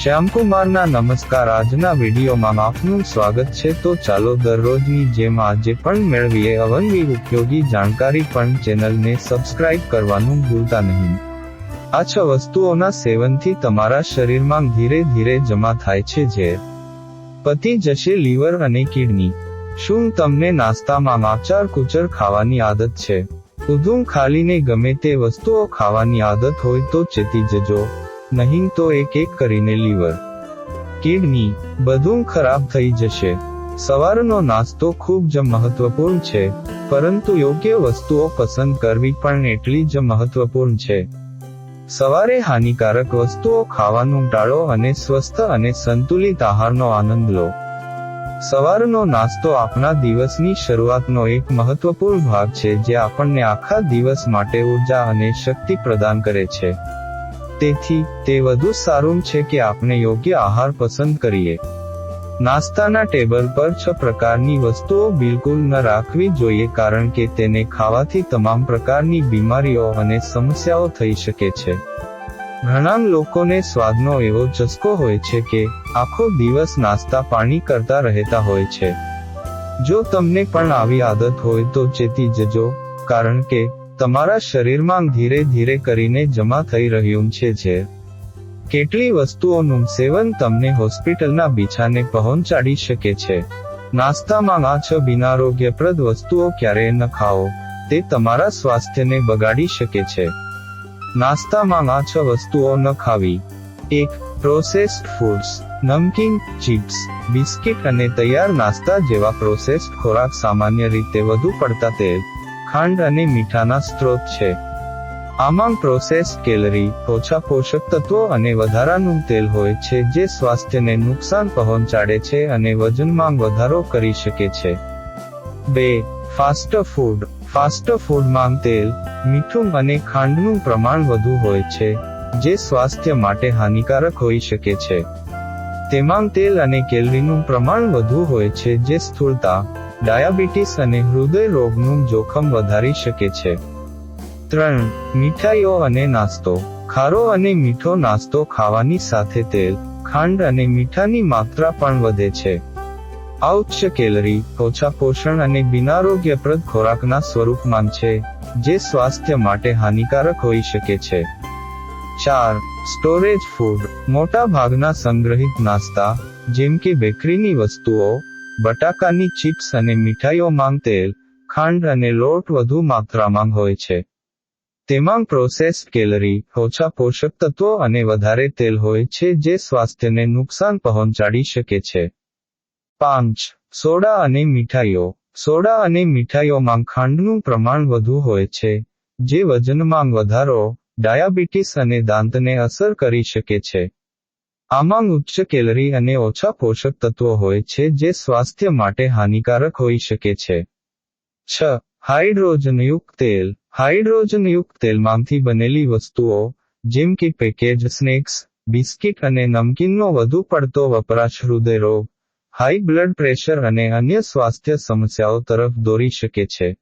શ્યામકુમારના નમસ્કાર આજના વિડીયોમાં આપનું સ્વાગત છે. તો ચાલો દરરોજની જેમ આજે પણ મેળવીએ અવનવી ઉપયોગી જાણકારી પણ ચેનલને સબસ્ક્રાઇબ કરવાનું ભૂલતા નહીં. આ છ વસ્તુઓના સેવનથી તમારા શરીરમાં ધીરે ધીરે જમા થાય છે. ઝેર, પતી જશે લીવર અને કિડની. શું તમને નાસ્તામાં માચાર કુચર ખાવાની આદત છે? ઉધું ખાલીને ગમે તે વસ્તુઓ ખાવાની આદત હોય તો ચેતી જજો. નહીં તો એક એક કરીને લીવર. કિડની બધું ખરાબ થઈ જશે. સવારનો નાસ્તો ખૂબ જ મહત્વપૂર્ણ છે, પરંતુ યોગ્ય વસ્તુઓ પસંદ કરવી પણ એટલી જ મહત્વપૂર્ણ છે. સવારે હાનિકારક વસ્તુઓ ખાવાનું ટાળો અને સ્વસ્થ અને સંતુલિત આહારનો આનંદ લો. સવારનો નાસ્તો આપણા દિવસની શરૂઆતનો એક મહત્વપૂર્ણ ભાગ છે જે આપણને આખા દિવસ માટે ઊર્જા અને શક્તિ પ્રદાન કરે છે. તેથી, તે વધુ સારું છે કે આપણે યોગ્ય આહાર પસંદ કરીએ. નાસ્તાના ટેબલ પર છ પ્રકારની વસ્તુઓ બિલકુલ ન રાખવી જોઈએ કારણ કે તેને ખાવાથી તમામ પ્રકારની બીમારીઓ અને સમસ્યાઓ થઈ શકે છે. ઘણા લોકોને સ્વાદનો એવો ચસ્કો હોય છે કે, આખો દિવસ નાસ્તા પાણી કરતા રહેતા હોય છે. જો તમને પણ આવી આદત હોય તો ચેતી જજો, કારણ કે તમારા શરીરમાં ધીરે ધીરે કરીને જમા થઈ રહ્યું છે જે કેટલી વસ્તુઓનું સેવન તમને હોસ્પિટલના બીછાને પહોંચાડી શકે છે. નાસ્તામાં આ છ બિનારોગ્યપ્રદ વસ્તુઓ ક્યારેય ન ખાઓ. તે તમારા સ્વાસ્થ્યને બગાડી શકે છે. નાસ્તામાં આ છ વસ્તુઓ ન ખાવી. એક પ્રોસેસ્ડ ફૂડ્સ નમકીન, ચિપ્સ, બિસ્કિટ અને તૈયાર નાસ્તા જેવા પ્રોસેસ્ડ ખોરાક સામાન્ય રીતે વધુ પડતા તેલ. ખાંડ અને મીઠાના સ્ત્રોત છે. આમાં પ્રોસેસ કેલરી ઓછા પોષક તત્વો અને વધારાનું તેલ હોય છે જે સ્વાસ્થ્યને નુકસાન પહોંચાડે છે અને વજનમાં વધારો કરી શકે છે. બે ફાસ્ટ ફૂડ ફાસ્ટ ફૂડમાં તેલ, મીઠું અને ખાંડનું પ્રમાણ વધુ હોય છે, જે સ્વાસ્થ્ય માટે હાનિકારક હોઈ શકે છે. તેમાં તેલ અને કેલરીનું પ્રમાણ વધુ હોય છે જે સ્થૂળતા ડાયાબિટીસ અને હૃદય રોગનું જોખમ વધારી શકે છે. ત્રણ, મીઠાઈઓ અને નાસ્તો. ખારો અને મીઠો નાસ્તો ખાવાની સાથે તેલ, ખાંડ અને મીઠાની માત્રા પણ વધે છે. આ ઉચ્ચ કેલરી, ઓછા પોષણ અને બિનારોગ્યપ્રદ ખોરાકના સ્વરૂપમાં છે, જે સ્વાસ્થ્ય માટે હાનિકારક હોઈ શકે છે. ચાર, સ્ટોરેજ ફૂડ. મોટા ભાગના સંગ્રહિત નાસ્તા, જેમ કે બેકરીની વસ્તુઓ બટાકાની ચિપ્સ અને મીઠાઈઓમાં તેલ, ખાંડ અને લોટ વધુ માત્રામાં હોય છે. તેમાં પ્રોસેસ્ડ કેલરી ઓછા પોષક તત્વો અને વધારે તેલ હોય છે જે સ્વાસ્થ્યને નુકસાન પહોંચાડી શકે છે. પાંચ, સોડા અને મીઠાઈઓ. સોડા અને મીઠાઈઓમાં ખાંડનું પ્રમાણ વધુ હોય છે, જે વજનમાં વધારો, ડાયાબિટીસ અને દાંતને અસર કરી શકે છે. આમાં ઉચ્ચ કેલરી અને ઓછા પોષક તત્વો હોય છે જે સ્વાસ્થ્ય માટે હાનિકારક હોઈ શકે છે. છ. હાઇડ્રોજનયુક્ત તેલ. હાઇડ્રોજનયુક્ત તેલમાંથી બનેલી વસ્તુઓ, જેમ કે પેકેજ સ્નેક્સ, બિસ્કિટ અને નમકીનનો વધુ પડતો વપરાશ હૃદય રોગ હાઈ બ્લડ પ્રેશર અને અન્ય સ્વાસ્થ્ય સમસ્યાઓ તરફ દોરી શકે છે.